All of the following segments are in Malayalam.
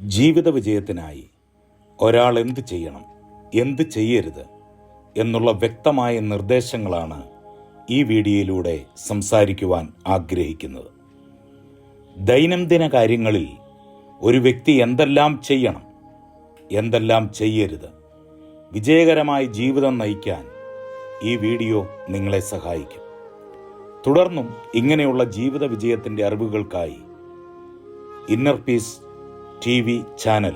ജീവിത വിജയത്തിനായി ഒരാൾ എന്ത് ചെയ്യണം എന്ത് ചെയ്യരുത് എന്നുള്ള വ്യക്തമായ നിർദ്ദേശങ്ങളാണ് ഈ വീഡിയോയിലൂടെ സംസാരിക്കുവാൻ ആഗ്രഹിക്കുന്നത്. ദൈനംദിന കാര്യങ്ങളിൽ ഒരു വ്യക്തി എന്തെല്ലാം ചെയ്യണം എന്തെല്ലാം ചെയ്യരുത് വിജയകരമായ ജീവിതം നയിക്കാൻ ഈ വീഡിയോ നിങ്ങളെ സഹായിക്കും. തുടർന്നും ഇങ്ങനെയുള്ള ജീവിത വിജയത്തിന്റെ അറിവുകൾക്കായി inner peace T V channel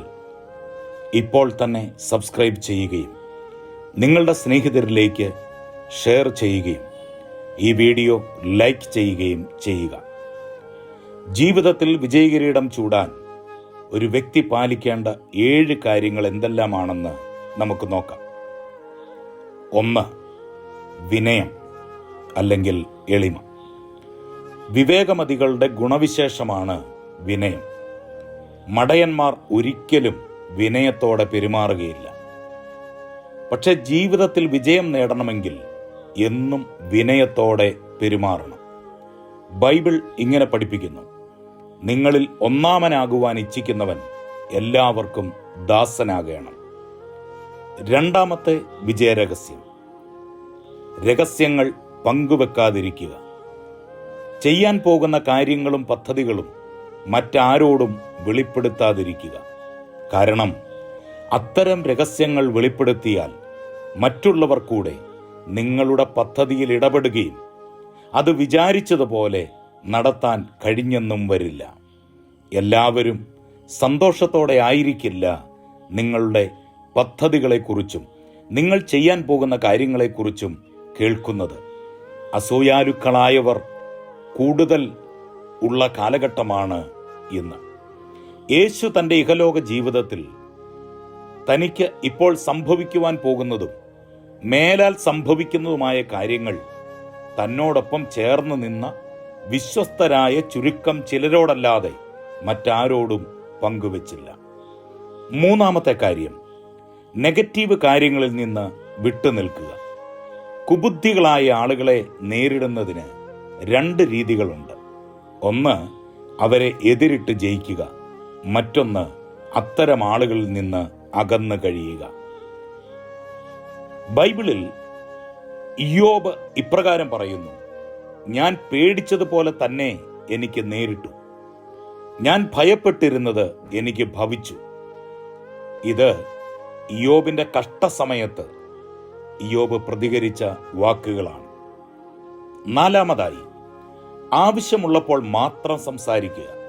ഇപ്പോൾ തന്നെ സബ്സ്ക്രൈബ് ചെയ്യുകയും നിങ്ങളുടെ സ്നേഹിതരിലേക്ക് ഷെയർ ചെയ്യുകയും ഈ വീഡിയോ ലൈക്ക് ചെയ്യുകയും ചെയ്യുക. ജീവിതത്തിൽ വിജയകിരീടം ചൂടാൻ ഒരു വ്യക്തി പാലിക്കേണ്ട ഏഴ് കാര്യങ്ങൾ എന്തെല്ലാമാണെന്ന് നമുക്ക് നോക്കാം. ഒന്ന് വിനയം അല്ലെങ്കിൽ എളിമ. വിവേകമതികളുടെ ഗുണവിശേഷമാണ് വിനയം. മടയന്മാർ ഒരിക്കലും വിനയത്തോടെ പെരുമാറുകയില്ല. പക്ഷെ ജീവിതത്തിൽ വിജയം നേടണമെങ്കിൽ എന്നും വിനയത്തോടെ പെരുമാറണം. ബൈബിൾ ഇങ്ങനെ പഠിപ്പിക്കുന്നു. നിങ്ങളിൽ ഒന്നാമനാകുവാൻ ഇച്ഛിക്കുന്നവൻ എല്ലാവർക്കും ദാസനാകണം. രണ്ടാമത്തെ വിജയരഹസ്യം. രഹസ്യങ്ങൾ പങ്കുവെക്കാതിരിക്കുക. ചെയ്യാൻ പോകുന്ന കാര്യങ്ങളും പദ്ധതികളും മറ്റാരോടും വെളിപ്പെടുത്താതിരിക്കുക. കാരണം അത്തരം രഹസ്യങ്ങൾ വെളിപ്പെടുത്തിയാൽ മറ്റുള്ളവർ കൂടെ നിങ്ങളുടെ പദ്ധതിയിൽ ഇടപെടുകയും അത് വിചാരിച്ചതുപോലെ നടത്താൻ കഴിഞ്ഞെന്നും വരില്ല. എല്ലാവരും സന്തോഷത്തോടെ ആയിരിക്കില്ല നിങ്ങളുടെ പദ്ധതികളെക്കുറിച്ചും നിങ്ങൾ ചെയ്യാൻ പോകുന്ന കാര്യങ്ങളെക്കുറിച്ചും കേൾക്കുന്നത്. അസൂയാലുക്കളായവർ കൂടുതൽ ഉള്ള കാലഘട്ടമാണ് ഇന്ന്. യേശു തന്റെ ഇഹലോക ജീവിതത്തിൽ തനിക്ക് ഇപ്പോൾ സംഭവിക്കുവാൻ പോകുന്നതും മേലാൽ സംഭവിക്കുന്നതുമായ കാര്യങ്ങൾ തന്നോടൊപ്പം ചേർന്ന് നിന്ന വിശ്വസ്തരായ ചുരുക്കം ചിലരോടല്ലാതെ മറ്റാരോടും പങ്കുവച്ചില്ല. മൂന്നാമത്തെ കാര്യം നെഗറ്റീവ് കാര്യങ്ങളിൽ നിന്ന് വിട്ടുനിൽക്കുക കുബുദ്ധികളായ ആളുകളെ നേരിടുന്നതിന് രണ്ട് രീതികളുണ്ട്. ഒന്ന് അവരെ എതിരിട്ട് ജയിക്കുക. മറ്റൊന്ന് അത്തരം ആളുകളിൽ നിന്ന് അകന്നു കഴിയുക. ബൈബിളിൽ ഇയോബ് ഇപ്രകാരം പറയുന്നു ഞാൻ പേടിച്ചതുപോലെ തന്നെ എനിക്ക് നേരിട്ടു. ഞാൻ ഭയപ്പെട്ടിരുന്നത് എനിക്ക് ഭവിച്ചു. ഇത് ഇയോബിന്റെ കഷ്ടസമയത്ത് ഇയോബ് പ്രതികരിച്ച വാക്കുകളാണ്. നാലാമതായി ആവശ്യമുള്ളപ്പോൾ മാത്രം സംസാരിക്കുക.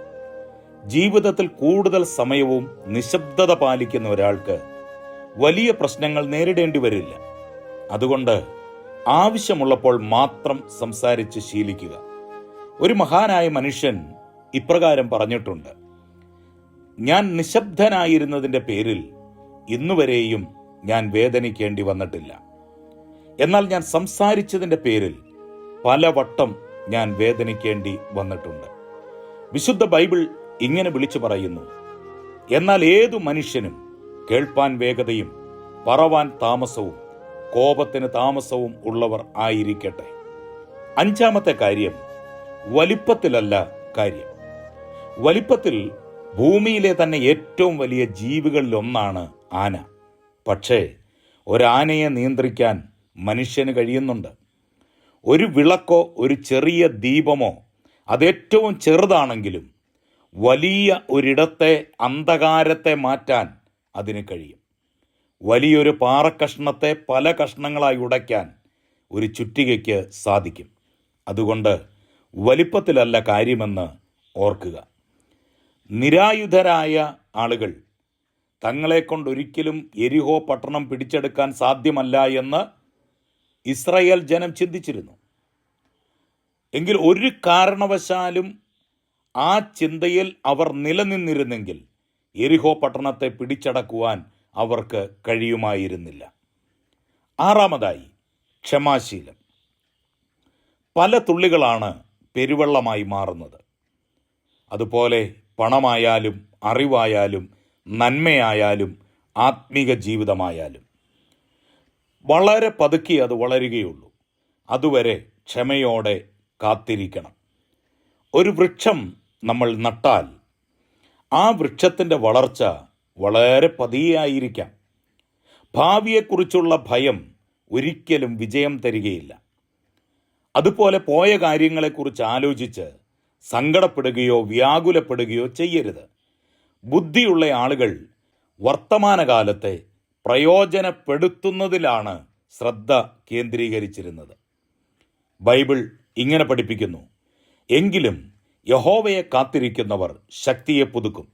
ജീവിതത്തിൽ കൂടുതൽ സമയവും നിശബ്ദത പാലിക്കുന്ന ഒരാൾക്ക് വലിയ പ്രശ്നങ്ങൾ നേരിടേണ്ടി വരില്ല. അതുകൊണ്ട് ആവശ്യമുള്ളപ്പോൾ മാത്രം സംസാരിച്ച് ശീലിക്കുക. ഒരു മഹാനായ മനുഷ്യൻ ഇപ്രകാരം പറഞ്ഞിട്ടുണ്ട്. ഞാൻ നിശബ്ദനായിരുന്നതിന്റെ പേരിൽ ഇന്നുവരെയും ഞാൻ വേദനിക്കേണ്ടി വന്നിട്ടില്ല. എന്നാൽ ഞാൻ സംസാരിച്ചതിന്റെ പേരിൽ പലവട്ടം ഞാൻ വേദനിക്കേണ്ടി വന്നിട്ടുണ്ട്. വിശുദ്ധ ബൈബിൾ ഇങ്ങനെ വിളിച്ചു പറയുന്നു. എന്നാൽ ഏതു മനുഷ്യനും കേൾപ്പാൻ വേഗതയും പറവാൻ താമസവും കോപത്തിന് താമസവും ഉള്ളവർ ആയിരിക്കട്ടെ. അഞ്ചാമത്തെ കാര്യം വലിപ്പത്തിലല്ല കാര്യം. വലിപ്പത്തിൽ ഭൂമിയിലെ തന്നെ ഏറ്റവും വലിയ ജീവികളിലൊന്നാണ് ആന. പക്ഷേ ഒരാനയെ നിയന്ത്രിക്കാൻ മനുഷ്യന് കഴിയുന്നുണ്ട്. ഒരു വിളക്കോ ഒരു ചെറിയ ദീപമോ അതേറ്റവും ചെറുതാണെങ്കിലും വലിയ ഒരിടത്തെ അന്ധകാരത്തെ മാറ്റാൻ അതിന് കഴിയും. വലിയൊരു പാറക്കഷ്ണത്തെ പല കഷ്ണങ്ങളായി ഉടയ്ക്കാൻ ഒരു ചുറ്റികയ്ക്ക് സാധിക്കും. അതുകൊണ്ട് വലിപ്പത്തിലല്ല കാര്യമെന്ന് ഓർക്കുക. നിരായുധരായ ആളുകൾ തങ്ങളെക്കൊണ്ടൊരിക്കലും എരിഹോ പട്ടണം പിടിച്ചെടുക്കാൻ സാധ്യമല്ല എന്ന് ഇസ്രായേൽ ജനം ചിന്തിച്ചിരുന്നു. എങ്കിൽ ഒരു കാരണവശാലും ആ ചിന്തയിൽ അവർ നിലനിന്നിരുന്നെങ്കിൽ എരിഹോ പട്ടണത്തെ പിടിച്ചടക്കുവാൻ അവർക്ക് കഴിയുമായിരുന്നില്ല. ആറാമതായി ക്ഷമാശീലം. പല തുള്ളികളാണ് പെരുവെള്ളമായി മാറുന്നത്. അതുപോലെ പണമായാലും അറിവായാലും നന്മയായാലും ആത്മീക ജീവിതമായാലും. വളരെ പതുക്കി അത് വളരുകയുള്ളൂ. അതുവരെ ക്ഷമയോടെ കാത്തിരിക്കണം. ഒരു വൃക്ഷം നമ്മൾ നട്ടാൽ ആ വൃക്ഷത്തിന്റെ വളർച്ച വളരെ പതിയായിരിക്കാം. ഭാവിയെക്കുറിച്ചുള്ള ഭയം ഒരിക്കലും വിജയം തരികയില്ല. അതുപോലെ പോയ കാര്യങ്ങളെക്കുറിച്ച് ആലോചിച്ച് സങ്കടപ്പെടുകയോ വ്യാകുലപ്പെടുകയോ ചെയ്യരുത്. ബുദ്ധിയുള്ള ആളുകൾ വർത്തമാനകാലത്തെ പ്രയോജനപ്പെടുത്തുന്നതിലാണ് ശ്രദ്ധ കേന്ദ്രീകരിച്ചിരുന്നത്. ബൈബിൾ ഇങ്ങനെ പഠിപ്പിക്കുന്നു. എങ്കിലും യഹോവയെ കാത്തിരിക്കുന്നവർ ശക്തിയെ പുതുക്കും.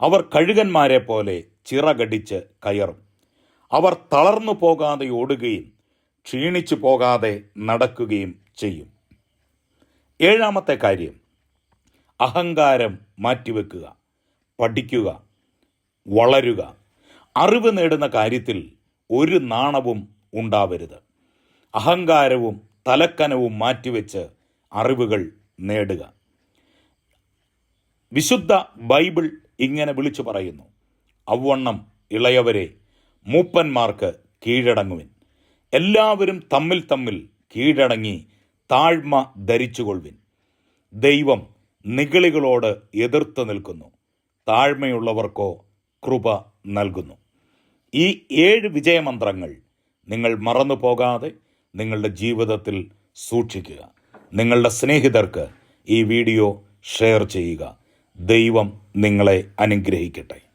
അവർ കഴുകന്മാരെ പോലെ ചിറകടിച്ച് കയറും. അവർ തളർന്നു പോകാതെ ഓടുകയും ക്ഷീണിച്ചു പോകാതെ നടക്കുകയും ചെയ്യും. ഏഴാമത്തെ കാര്യം. അഹങ്കാരം മാറ്റിവെക്കുക. പഠിക്കുക. വളരുക. അറിവ് നേടുന്ന കാര്യത്തിൽ ഒരു നാണവും ഉണ്ടാവരുത്. അഹങ്കാരവും തലക്കനവും മാറ്റിവെച്ച് അറിവുകൾ നേടുക. വിശുദ്ധ ബൈബിൾ ഇങ്ങനെ വിളിച്ചു പറയുന്നു. അവണ്ണം ഇളയവരെ മൂപ്പന്മാർക്ക് കീഴടങ്ങുവിൻ. എല്ലാവരും തമ്മിൽ തമ്മിൽ കീഴടങ്ങി താഴ്മ ധരിച്ചുകൊള്ളുവിൻ. ദൈവം നികളികളോട് എതിർത്ത് നിൽക്കുന്നു. താഴ്മയുള്ളവർക്കോ കൃപ നൽകുന്നു. ഈ ഏഴ് വിജയമന്ത്രങ്ങൾ നിങ്ങൾ മറന്നു പോകാതെ നിങ്ങളുടെ ജീവിതത്തിൽ സൂക്ഷിക്കുക. നിങ്ങളുടെ സ്നേഹിതർക്ക് ഈ വീഡിയോ ഷെയർ ചെയ്യുക. ദൈവം നിങ്ങളെ അനുഗ്രഹിക്കട്ടെ.